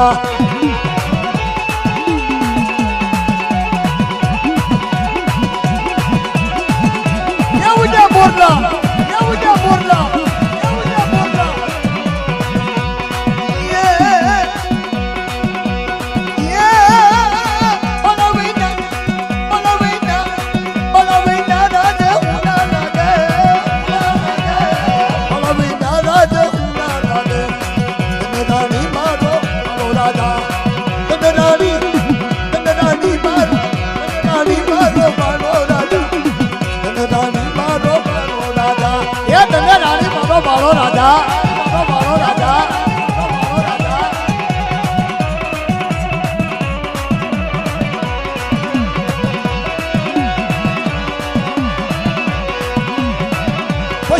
Allah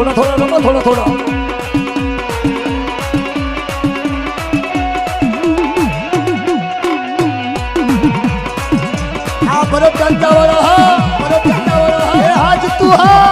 થોડા થોડા રમો થોડા થોડા. આ બરફ ચાલતા વાળા હા બરફ ચાલતા વાળા હા આજ તું હા.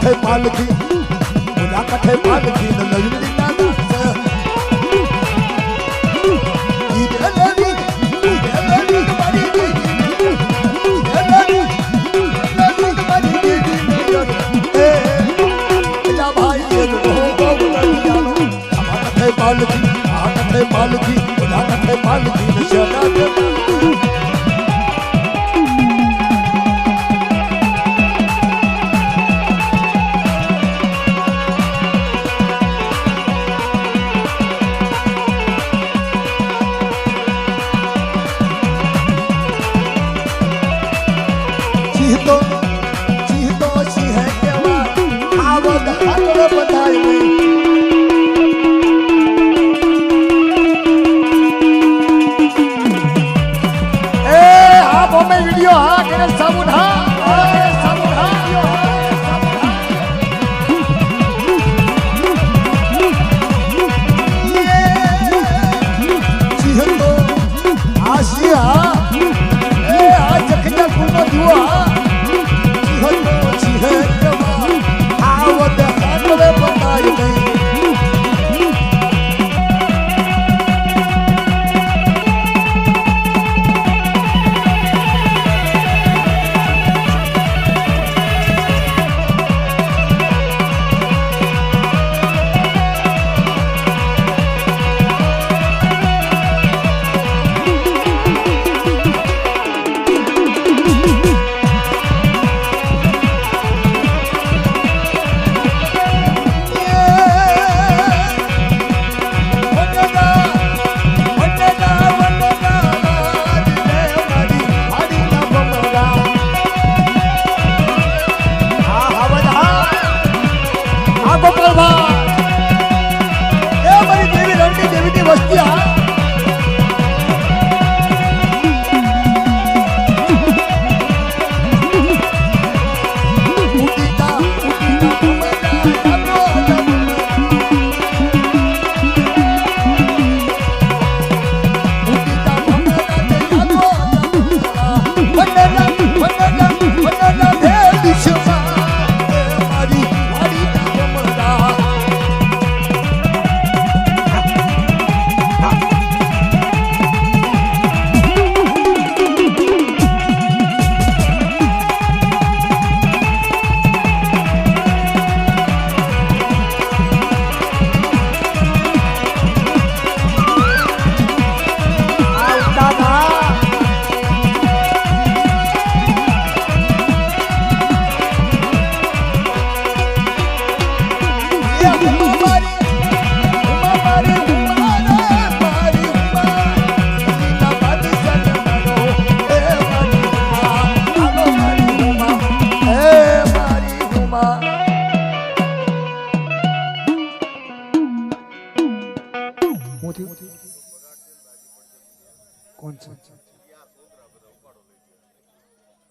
कठे पालकी मुला कठे पालकी न नयनी તાળીઓ હા કરે સૌ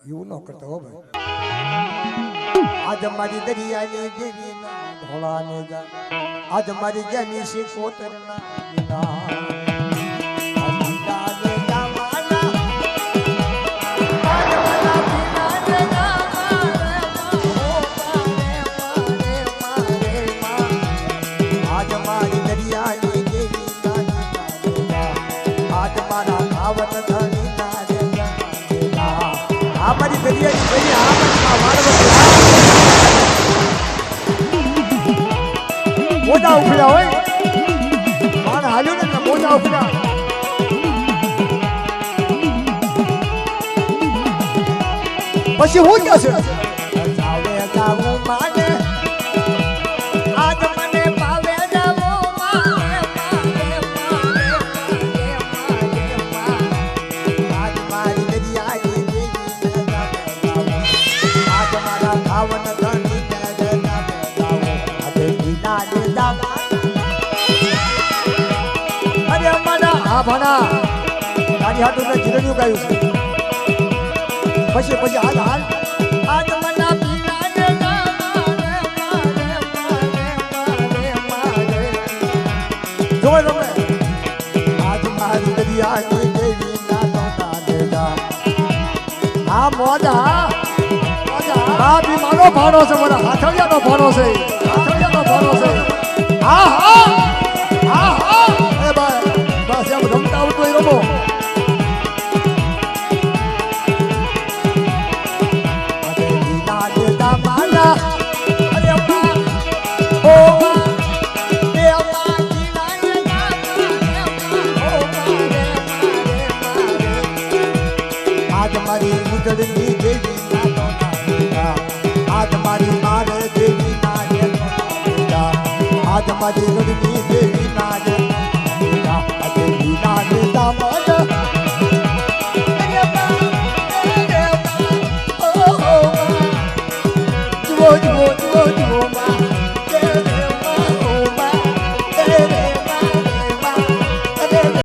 એવું ન કરતો હો ભાઈ આજ મારી દરિયાની દેવી ના ધોળા ને જા આજ મારી જાની છે કોતર ના લીલા આ લીલા આ મારી દરિયાની દેવી આ મારી મોજા હોય. માણ હાલ્યું ને મોજા ઉફર્યા પછી હું કે છે? ભણા તારી હાથ ઉપર જીરણ્યું ગાયું. છે પછી પછી હાલ હાલ. આજ મના પીના ને મારે મારે મારે મારે મારે જો તમે આજ મારી દરિયાની દેવી ના તોતા દેજા આ મોજા મોજા આ બી મારો ભાડો છે મારા હાથળિયાનો ભાડો છે. હાથળિયાનો ભાડો છે. Adam Adrian,